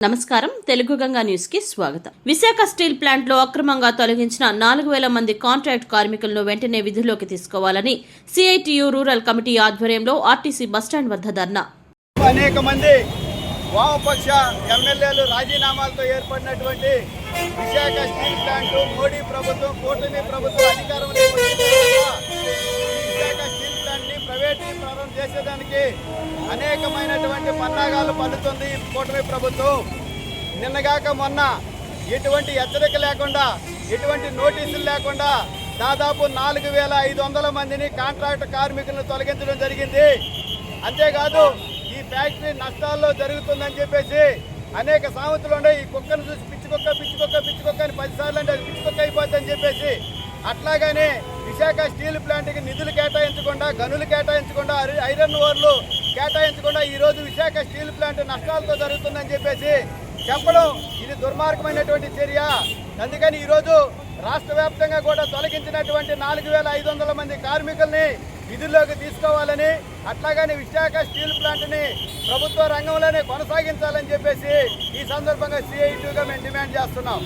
నమస్కారం. తెలుగు గంగా న్యూస్కి స్వాగతం. విశాఖ స్టీల్ ప్లాంట్లో అక్రమంగా తొలగించిన నాలుగు వేల మంది కాంట్రాక్ట్ కార్మికులను వెంటనే విధుల్లోకి తీసుకోవాలని సిఐటియు రూరల్ కమిటీ ఆధ్వర్యంలో ఆర్టీసీ బస్టాండ్ వద్ద ధర్నా. అనేక మంది వామపక్ష ఎమ్మెల్యేలు రాజీనామాలతో ఏర్పడినటువంటి విశాఖ స్టీల్ ప్లాంట్ మోడీ ప్రభుత్వం కూటమి ప్రభుత్వం అధికారంలోకి ప్రారంభం చేసేదానికి అనేకమైనటువంటి పన్నాగాలు పన్నుతుంది ఈ కూటమి ప్రభుత్వం. నిన్నగాక మొన్న ఎటువంటి హెచ్చరిక లేకుండా ఎటువంటి నోటీసులు లేకుండా దాదాపు నాలుగు వేల ఐదు వందల మందిని కాంట్రాక్ట్ కార్మికులను తొలగించడం జరిగింది. అంతేకాదు ఈ ఫ్యాక్టరీ నష్టాల్లో జరుగుతుందని చెప్పేసి అనేక సామెతలు ఉన్నాయి. ఈ కుక్కను చూసి పిచ్చి కుక్క పిచ్చి కుక్క పిచ్చి కుక్క అని పదిసార్లు అంటే అది పిచ్చి కుక్క అయిపోద్దని చెప్పేసి అట్లాగనే విశాఖ స్టీల్ ప్లాంట్కి నిధులు కేటాయించకుండా గనులు కేటాయించకుండా ఐరన్ ఓర్లు కేటాయించకుండా ఈరోజు విశాఖ స్టీల్ ప్లాంట్ నష్టాలతో జరుగుతుందని చెప్పేసి చెప్పడం ఇది దుర్మార్గమైనటువంటి చర్య. అందుకని ఈరోజు రాష్ట్ర వ్యాప్తంగా కూడా తొలగించినటువంటి నాలుగు వేల ఐదు వందల మంది కార్మికుల్ని విధుల్లోకి తీసుకోవాలని అట్లాగని విశాఖ స్టీల్ ప్లాంట్ని ప్రభుత్వ రంగంలోనే కొనసాగించాలని చెప్పేసి ఈ సందర్భంగా సిఐటీగా మేము డిమాండ్ చేస్తున్నాం.